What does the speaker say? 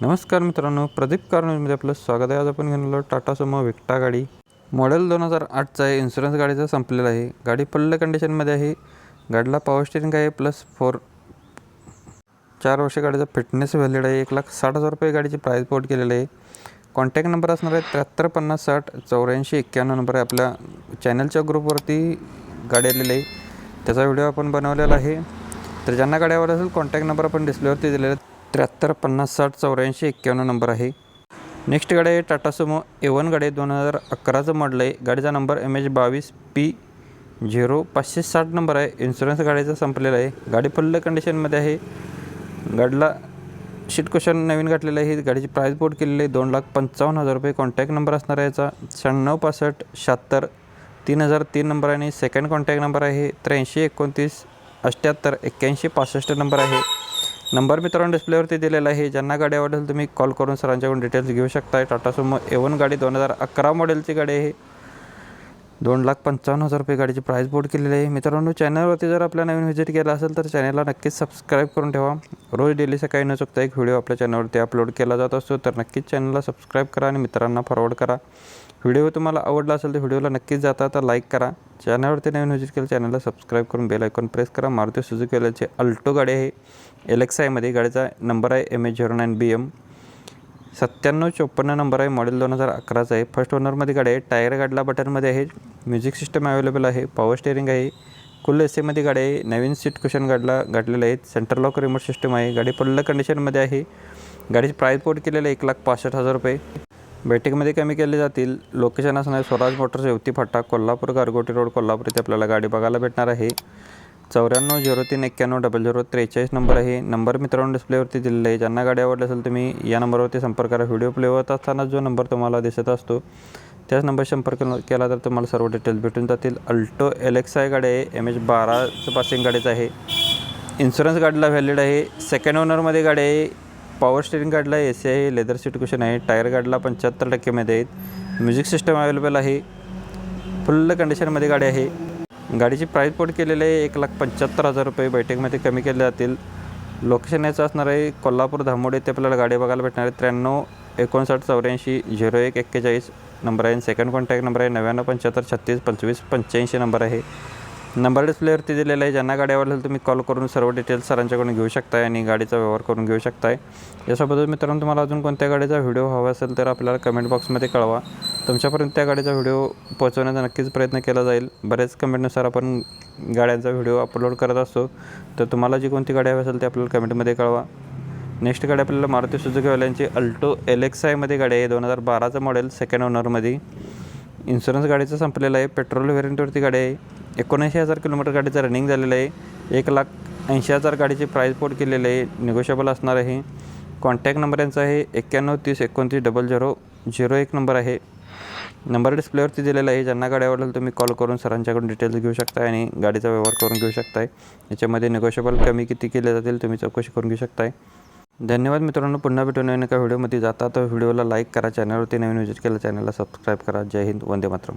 नमस्कार मित्रांनो प्रदीप कार आपलं स्वागत आहे. आज आपण घेऊन आलो टाटा सुमो विक्टा गाडी. मॉडेल दोन हजार आठचा आहे इन्शुरन्स गाडीचा संपलेला आहे. गाडी पल्ल कंडिशनमध्ये आहे. गाडीला पॉवर स्टेरिंग आहे प्लस फोर चार वर्ष गाडीचा फिटनेस व्हॅलिड आहे. एक लाख साठ हजार रुपये गाडीची प्राईस पोर्ट केलेली आहे. कॉन्टॅक्ट नंबर असणार आहे त्र्याहत्तर पन्नास साठ चौऱ्याऐंशी एक्क्याण्णव नंबर आहे. आपल्या चॅनलच्या ग्रुपवरती गाडी आलेली आहे. त्याचा व्हिडिओ आपण बनवलेला आहे. तर ज्यांना गाडी आवडत असेल कॉन्टॅक्ट नंबर आपण डिस्प्लेवरती दिलेला आहे. त्र्याहत्तर पन्नास साठ चौऱ्याऐंशी एक्क्याण्णव नंबर आहे. नेक्स्ट गाडी आहे टाटा सुमो एवन गाडी दोन हजार अकराचं मॉडल आहे. गाडीचा नंबर एम एच बावीस पी झिरो पाचशे साठ नंबर आहे. इन्शुरन्स गाडीचा संपलेला आहे. गाडी फुल्ल कंडिशनमध्ये आहे. गाडीला शीट क्वेश्चन नवीन घातलेलं आहे. गाडीची प्राईस बोर्ड केलेली आहे. दोन लाख पंचावन्न हजार रुपये कॉन्टॅक्ट नंबर असणार आहे याचा. शहाण्णव पासष्ट शहात्तर तीन हजार तीन नंबर आणि सेकंड कॉन्टॅक्ट नंबर आहे त्र्याऐंशी एकोणतीस अठ्ठ्याहत्तर एक्क्याऐंशी पासष्ट नंबर आहे. नंबर मित्रांनो डिस्प्लेवरती दिलेला आहे. ज्यांना गाडी आवडेल तुम्ही कॉल करून सरांच्याकडून डिटेल्स घेऊ शकताय. टाटा सुमो एवन वन गाडी दोन हजार अकरा मॉडेलची गाडी आहे. दोन लाख पंचावन्न हजार रुपये गाडीची प्राईस बोर्ड केलेली आहे. मित्रांनो चॅनलवरती जर आपल्या नवीन व्हिजिट केला असेल तर चॅनलला नक्कीच सबस्क्राईब करून ठेवा. रोज डेली सकाळी न चुकता एक व्हिडिओ आपल्या चॅनलवरती अपलोड केला जात असतो तर नक्कीच चॅनलला सबस्क्राईब करा आणि मित्रांना फॉरवर्ड करा. व्हिडिओ तुम्हाला आवडला असेल तर व्हिडिओला नक्कीच जाता तर लाईक करा. चॅनलवरती नवीन व्हिजिट केलं चॅनलला सबस्क्राईब करून बेल आयकॉन प्रेस करा. मारुती सुझुकी वेलाची अल्टो गाडी आहे. एल एक्स आयमध्ये गाडीचा नंबर आहे M H zero nine B M सत्त्याण्णव चोपन्न नंबर आहे मॉडेल दोन हजार अकराचा आहे. फर्स्ट ओनरमध्ये गाडी आहे. टायर गाडला बटनमध्ये आहे. म्युझिक सिस्टम अवेलेबल आहे. पॉवर स्टेअरिंग आहे. कुल एस एमध्ये गाडी आहे. नवीन सीट कुशन गाडला गाडलेलं आहे. सेंटर लॉक रिमोट सिस्टम आहे. गाडी पडलं कंडिशनमध्ये आहे. गाडीची प्राईस पोर्ट केलेलं आहे एक लाख पासष्ट हजार रुपये. बैठकीमध्ये कमी केले जातील. लोकेशन असणार स्वराज मोटर्स येवती फाटा कोल्हापूर गारगोटी रोड कोल्हापूर इथे आपल्याला गाडी बघायला भेटणार आहे. चौऱ्याण्णव झिरो तीन एक्क्याण्णव डबल झिरो त्रेचाळीस नंबर आहे. नंबर मित्रांनो डिस्प्लेवरती दिलेला आहे. ज्यांना गाडी आवडली असेल तुम्ही या नंबरवरती संपर्क करा. व्हिडिओ प्ले होत असताना जो नंबर तुम्हाला दिसत असतो त्याच नंबर संपर्क केला तर तुम्हाला सर्व डिटेल्स भेटून जातील. अल्टो एलेक्सा आहे गाडी आहे. एम एच बाराचं पासिंग गाडीचं आहे. इन्शुरन्स गाडीला व्हॅलिड आहे. सेकंड ओनरमध्ये गाडी आहे. पॉवर स्टेरिंग गाडीला ए सी आहे लेदर सीट कुशन आहे. टायर गाडीला पंच्याहत्तर टक्केमध्ये आहेत. म्युझिक सिस्टम अवेलेबल आहे. फुल्ल कंडिशनमध्ये गाडी आहे. गाडीची प्राईस पोट केलेली आहे एक लाख पंच्याहत्तर हजार रुपये. बैठकमध्ये कमी केले जातील. लोकेशन याचं असणार आहे कोल्हापूर धामोडे ते आपल्याला गाडी बघायला भेटणार आहे. त्र्याण्णव एकोणसाठ चौऱ्याऐंशी झिरो एक एक्केचाळीस. नंबर आहे. सेकंड कॉन्टॅक्ट नंबर आहे. नव्याण्णव पंच्याहत्तर छत्तीस पंचवीस पंच्याऐंशी नंबर आहे. नंबर डिस्प्लेवरती दिलेला आहे. ज्यांना गाडी आवडेल तुम्ही कॉल करून सर्व डिटेल्स सरांच्याकडून घेऊ शकताय आणि गाडीचा व्यवहार करून घेऊ शकताय. यासोबतच मित्रांनो तुम्हाला अजून कोणत्या गाडीचा व्हिडिओ हवा असेल तर आपल्याला कमेंट बॉक्समध्ये कळवा. तुमच्यापर्यंत त्या गाडीचा व्हिडिओ पोहोचवण्याचा नक्कीच प्रयत्न केला जाईल. बरेच कमेंटनुसार आपण गाड्यांचा व्हिडिओ अपलोड करत असतो. तर तुम्हाला जी कोणती गाडी हवी असेल ती आपल्याला कमेंटमध्ये कळवा. नेक्स्ट गाडी आपल्याला मारुती सुजुकीवाल्यांची अल्टो एल एक्स आयमध्ये गाडी आहे. दोन हजार बाराचं मॉडेल सेकंड ओनरमध्ये इन्शुरन्स गाडीचं संपलेलं आहे. पेट्रोल व्हेरियंटवरती गाडी आहे. एकोणऐंशी हजार किलोमीटर गाडीचं रनिंग झालेलं आहे. एक लाख ऐंशी हजार गाडीची प्राईस पोर्ट केलेली आहे. निगोशिएबल असणार आहे. कॉन्टॅक्ट नंबर यांचा आहे एक्क्याण्णव तीस एकोणतीस डबल झिरो झिरो एक नंबर आहे. नंबर डिस्प्लेवरती दिलेला आहे. ज्यांना गाडी आवडेल तुम्ही कॉल करून सरांच्याकडून डिटेल्स घेऊ शकताय आणि गाडीचा व्यवहार करून घेऊ शकताय. याच्यामध्ये निगोशिएबल कमी किती केले जातील तुम्ही चौकशी करून घेऊ शकताय. धन्यवाद मित्रांनो. पुन्हा भेटू नवीन एका व्हिडिओमध्ये जाता तर व्हिडिओला लाईक करा. चॅनलवरती नवीन विजिट केलं चॅनलला सबस्क्राईब करा. जय हिंद. वंदे मातरम.